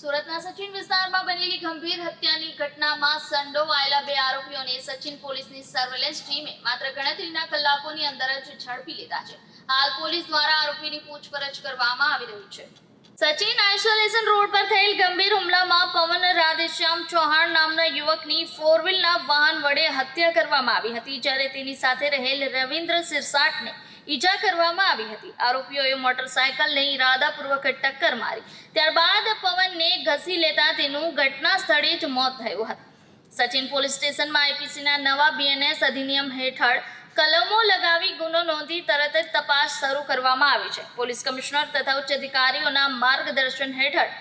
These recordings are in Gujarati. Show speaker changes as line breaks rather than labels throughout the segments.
સુરતના સચિન વિસ્તારમાં બનેલી ગંભીર હત્યાની ઘટનામાં સંડોવાયેલા બે આરોપીઓને સચિન પોલીસની સર્વેલન્સ ટીમે માત્ર ગણતરીના કલાકોની અંદર જ ઝડપી લીધા છે. હાલ પોલીસ દ્વારા આરોપીની પૂછપરછ કરવામાં આવી રહી છે. સચિન આઇસોલેશન રોડ પર થયેલ ગંભીર હુમલામાં પવન રાધેશ્યામ ચૌહાણ નામના યુવકની ફોર વ્હીલના વાહન વડે હત્યા કરવામાં આવી હતી, જ્યારે તેની સાથે રહેલ રવિન્દ્ર સિરસાટને ઈજા કરવામાં આવી હતી. આરોપીઓએ મોટરસાયકલને ઈરાદાપૂર્વક ટક્કર મારી. ત્યારબાદ પવનને ઘસી લેતા તેનું ઘટના સ્થળે જ મોત થયું હતું. સચિન પોલીસ સ્ટેશનમાં આઈપીસીના નવા બીએનએસ અધિનિયમ હેઠળ કલમો લગાવી ગુનો નોંધી તરત જ તપાસ શરૂ કરવામાં આવી છે. પોલીસ કમિશનર તથા ઉચ્ચ અધિકારીઓના માર્ગદર્શન હેઠળ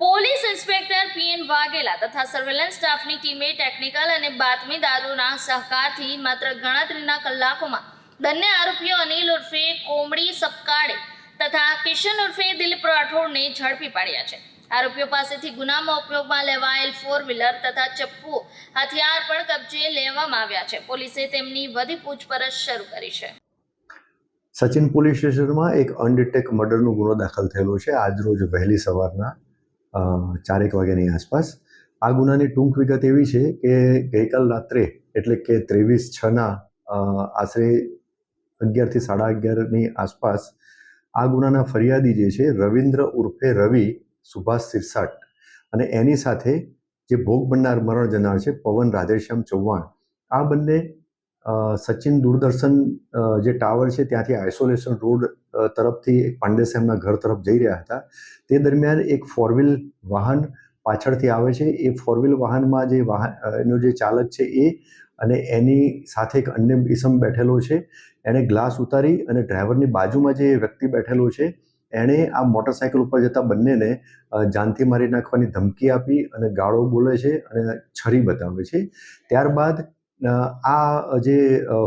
પોલીસ ઇન્સ્પેક્ટર પીએન વાઘેલા તથા સર્વેલન્સ સ્ટાફની ટીમે ટેકનિકલ અને બાતમીદારોના સહકારથી માત્ર ગણતરીના કલાકોમાં બંને આરોપીઓ અનિલ ઉર્ફે કોમડી સપકાળે તથા કિશન ઉર્ફે દિલીપ રાઠોડને ઝડપી પાડ્યા છે. આરોપીઓ પાસેથી ગુનામાં ઉપયોગમાં લેવાયેલ ફોર વ્હીલર તથા ચપ્પુ હથિયાર પણ કબજે લેવામાં આવ્યા છે. પોલીસે તેમની વધી પૂછપરછ શરૂ કરી છે.
સચિન પોલીસ સ્ટેશનમાં એક અનડિટેક મર્ડરનો ગુનો દાખલ થયેલો છે. આજરોજ વહેલી સવારના ચારેક વાગ્યાની આસપાસ. આ ગુનાની ટૂંક વિગત એવી છે કે ગઈકાલ રાત્રે, એટલે કે ત્રેવીસ છના આશરે અગિયારથી સાડા અગિયારની આસપાસ આ ગુનાના ફરિયાદી જે છે, રવિન્દ્ર ઉર્ફે રવિ, સુભાષ સિરસાટ અને એની સાથે જે ભોગ બનનાર મરણ જનાર છે, પવન રાધેશ્યામ ચૌહાણ, આ બંને સચિન દૂરદર્શન જે ટાવર છે, ત્યાંથી આઇસોલેશન રોડ તરફથી એક પાંડેસેમના ઘર તરફ જઈ રહ્યા હતા. તે દરમિયાન એક ફોર વાહન પાછળથી આવે છે. એ ફોર વાહનમાં જે વાહન એનો જે ચાલક છે, એ અને એની સાથે એક અન્ય ઇસમ બેઠેલો છે. એણે ગ્લાસ ઉતારી અને ડ્રાઈવરની બાજુમાં જે વ્યક્તિ બેઠેલો છે, એણે આ મોટરસાયકલ ઉપર જતા બંનેને જાનથી મારી નાખવાની ધમકી આપી અને ગાળો બોલે છે અને છરી બતાવે છે. ત્યારબાદ આ જે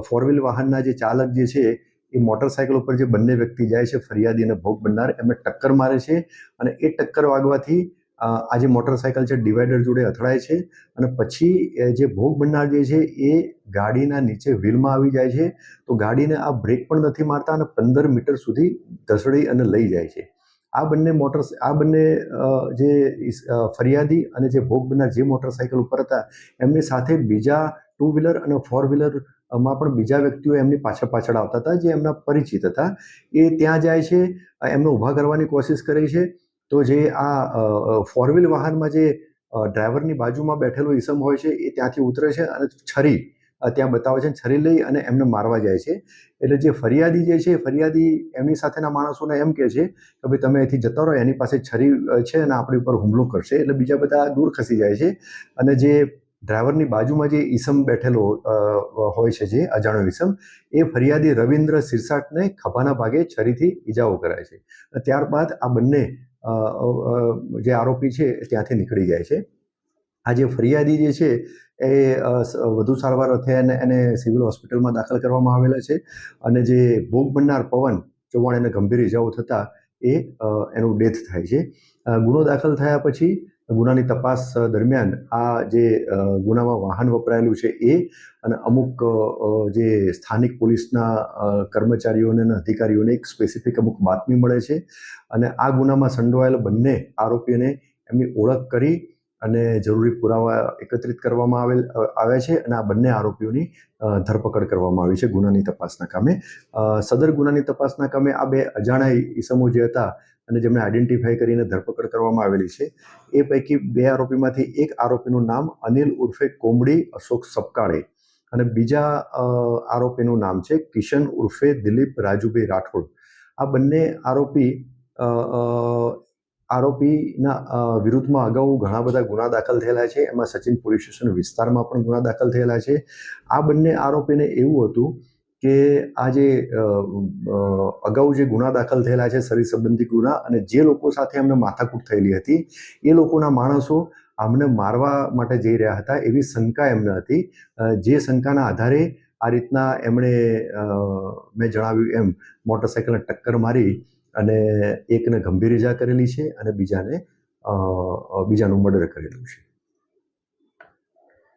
ફોર વ્હીલ વાહનના જે ચાલક જે છે, એ મોટરસાઇકલ ઉપર જે બંને વ્યક્તિ જાય છે ફરિયાદી અને ભોગ બનનાર, એમને ટક્કર મારે છે અને એ ટક્કર વાગવાથી આ જે મોટરસાયકલ છે ડિવાઈડર જોડે અથડાય છે અને પછી જે ભોગ બનનાર જે છે, એ ગાડીના નીચે વ્હીલમાં આવી જાય છે. તો ગાડીને આ બ્રેક પણ નથી મારતા અને પંદર મીટર સુધી ધસડી અને લઈ જાય છે. આ બંને મોટર, આ બંને જે ફરિયાદી અને જે ભોગ બનનાર જે મોટરસાયકલ ઉપર હતા, એમની સાથે બીજા ટુ વ્હીલર અને ફોર વ્હીલરમાં પણ બીજા વ્યક્તિઓ એમની પાછળ પાછળ આવતા હતા, જે એમના પરિચિત હતા. એ ત્યાં જાય છે એમને ઊભા કરવાની કોશિશ કરે છે. તો જે આ ફોર વ્હીલ વાહનમાં જે ડ્રાઈવરની બાજુમાં બેઠેલો ઈસમ હોય છે, એ ત્યાંથી ઉતરે છે અને છરી ત્યાં બતાવે છે છરી લઈ અને એમને મારવા જાય છે. એટલે જે ફરિયાદી જે છે, ફરિયાદી એમની સાથેના માણસોને એમ કહે છે કે ભાઈ તમે અહીંથી જતા રહો, એની પાસે છરી છે અને આપણી ઉપર હુમલો કરશે. એટલે બીજા બધા દૂર ખસી જાય છે. અને જે ડ્રાઈવરની બાજુમાં જે ઈસમ બેઠેલો હોય છે જે અજાણ્યો ઈસમ, એ ફરિયાદી રવિન્દ્ર સિરસાટને ખભાના ભાગે છરીથી ઈજાઓ કરાય છે. ત્યારબાદ આ બંને જે આરોપી છે ત્યાંથી નીકળી જાય છે. આ જે ફરિયાદી જે છે એ વધુ સારવાર અર્થે એને સિવિલ હોસ્પિટલમાં દાખલ કરવામાં આવેલા છે અને જે ભોગ બનનાર પવન ચૌહાણ એને ગંભીર ઇજાઓ થતાં એ એનું ડેથ થાય છે. ગુનો દાખલ થયા પછી ગુનાની તપાસ દરમિયાન આ જે ગુનામાં વાહન વપરાયેલું છે એ અને અમુક જે સ્થાનિક પોલીસના કર્મચારીઓને અને અધિકારીઓને એક સ્પેસિફિક અમુક બાતમી મળે છે અને આ ગુનામાં સંડોવાયેલ બંને આરોપીઓને એમની ઓળખ કરી અને જરૂરી પુરાવા એકત્રિત કરવામાં આવેલ આવ્યા છે અને આ બંને આરોપીઓની ધરપકડ કરવામાં આવી છે ગુનાની તપાસના કામે. સદર ગુનાની તપાસના કામે આ બે અજાણા ઈસમો જે હતા અને જેમણે આઈડેન્ટિફાઈ કરીને ધરપકડ કરવામાં આવેલી છે, એ પૈકી બે આરોપીમાંથી એક આરોપીનું નામ અનિલ ઉર્ફે કોમડી, અશોક સપકાળે અને બીજા આરોપીનું નામ છે કિશન ઉર્ફે દિલીપ રાજુભાઈ રાઠોડ. આ બંને આરોપી આરોપીના વિરુદ્ધમાં અગાઉ ઘણા બધા ગુના દાખલ થયેલા છે. એમાં સચિન પોલીસ સ્ટેશન વિસ્તારમાં પણ ગુના દાખલ થયેલા છે. આ બંને આરોપીને એવું હતું કે આ જે અગાઉ જે ગુના દાખલ થયેલા છે, શરીર સંબંધી ગુના અને જે લોકો સાથે એમને માથાકૂટ થયેલી હતી, એ લોકોના માણસો આમને મારવા માટે જઈ રહ્યા હતા એવી શંકા એમને હતી. જે શંકાના આધારે આ રીતના એમણે મેં જણાવ્યું એમ મોટરસાયકલને ટક્કર મારી અને એકને ગંભીર ઇજા કરેલી છે અને બીજાને બીજાનું મર્ડર કરેલું છે.